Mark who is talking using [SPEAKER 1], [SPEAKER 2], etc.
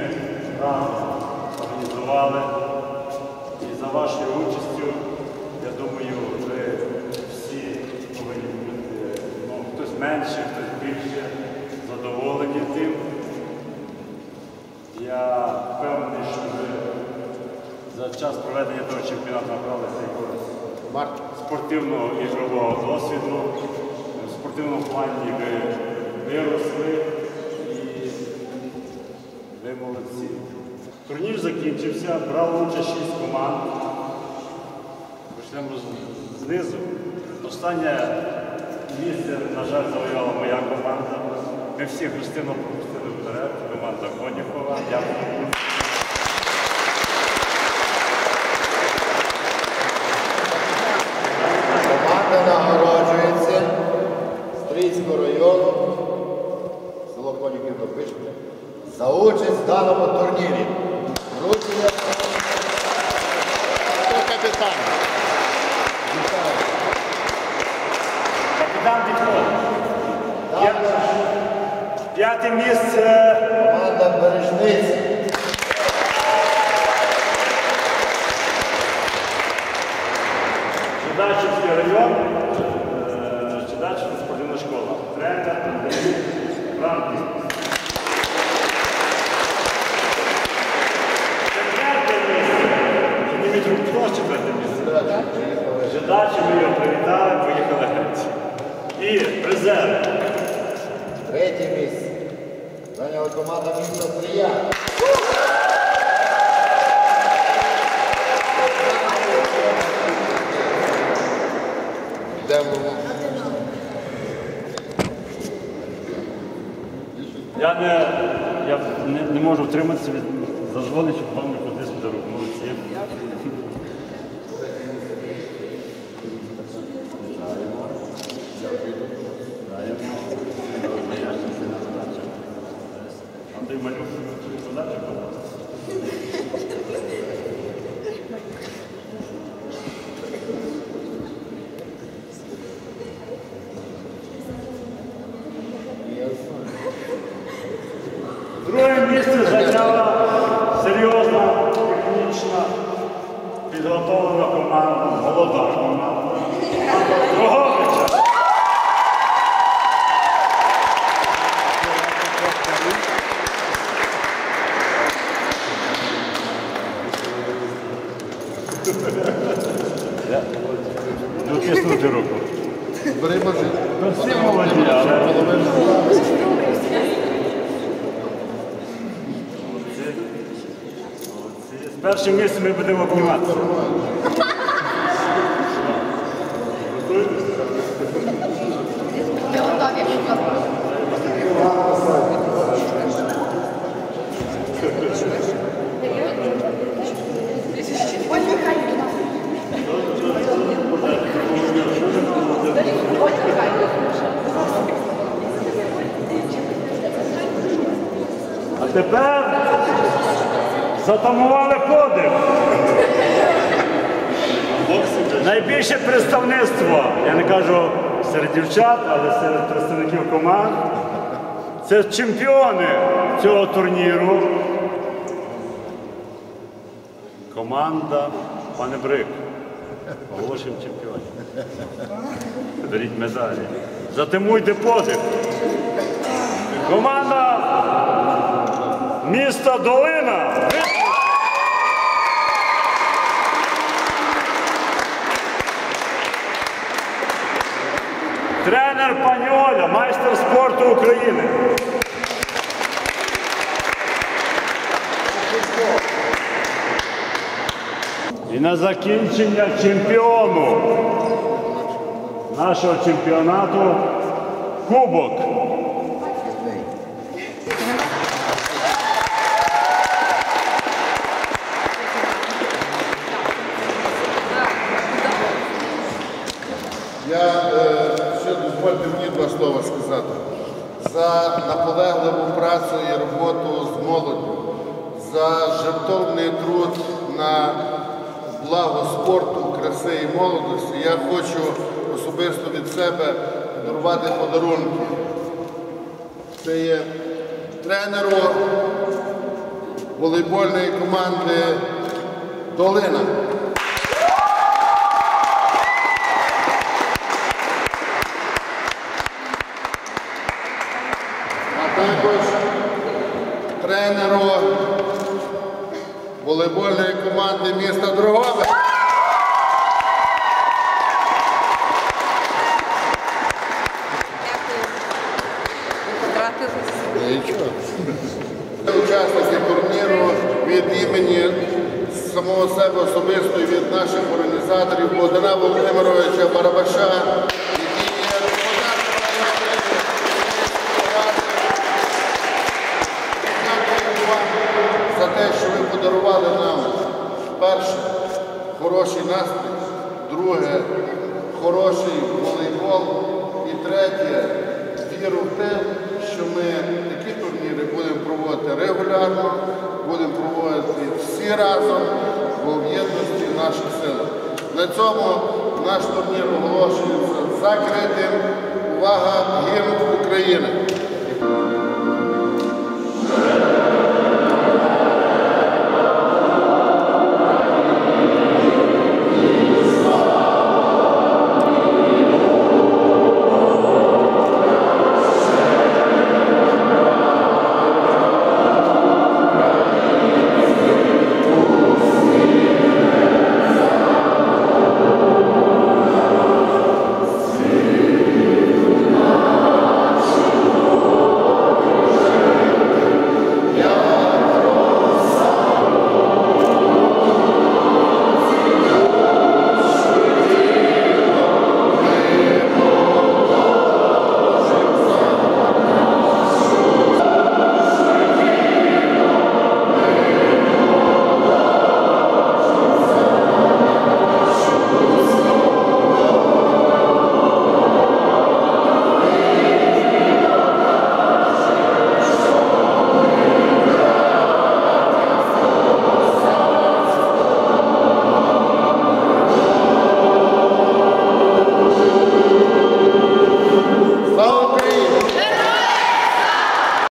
[SPEAKER 1] ми разом організували. І за вашою участю, я думаю, ви всі повинні бути, ну, хтось менше, хтось більше задоволені тим. Я впевнений, що ви за час проведення того чемпіонату набралися якогось спортивного ігрового досвіду. В спортивному плані ви виросли і ви молодці. Турнір закінчився, брало участь шість команд. Почнемо знизу. Останнє місце, на жаль, завоювала моя команда. Ми всі гостинно пропустили вперед. Команда Коніхова. Дякую.
[SPEAKER 2] Команда нагороджується Стрийського району, село Конюків Допишне, за участь в даному турнірі.
[SPEAKER 1] П'яте місце.
[SPEAKER 2] команда Бережниці.
[SPEAKER 1] Чудачівський район, е, Чудачівська спортивна школа. Тренер Андрій Франківський. Четверте місце. Підніміть руку, хто четверте місце? Жидачі ми його привітали, поїхали геть. І призер.
[SPEAKER 2] Третє місце. Зайняла команда міста Стрия.
[SPEAKER 1] Я не, я не, не можу втриматися від зазволення, щоб вам кудись до рук. Молодці. Підготовлена команда, молода команда. Роговича. Дотиснути руку.
[SPEAKER 2] Бери машину.
[SPEAKER 1] Ну, всі молоді, але з першим місцем ми будемо обніматися.
[SPEAKER 3] Ми готові,
[SPEAKER 1] затамували подих. Найбільше представництво, я не кажу серед дівчат, але серед представників команд. Це чемпіони цього турніру. Команда пане Брик. Оголошуємо чемпіонів. Беріть медалі. Затимуйте подих. Команда міста Долина. Тренер Паньоля, майстер спорту України. І на закінчення чемпіону нашого чемпіонату Кубок
[SPEAKER 2] Наполегливу працю і роботу з молоддю, за жертовний труд на благо спорту, краси і молодості. Я хочу особисто від себе подарувати подарунки. Це є тренеру волейбольної команди Долина. а також тренеру волейбольної команди міста Дрогобич. Нічого. Учасники турніру від імені самого себе особисто і від наших організаторів Богдана Володимировича Барабаша, який є господарем Дякую вам за те, що ви подарували нам перше хороший настрій, друге хороший волейбол і третє віру в те, що ми такі турніри будемо проводити регулярно, будемо проводити всі разом, бо в єдності наших сил. На цьому наш турнір оголошується закритим. Увага, гімн України!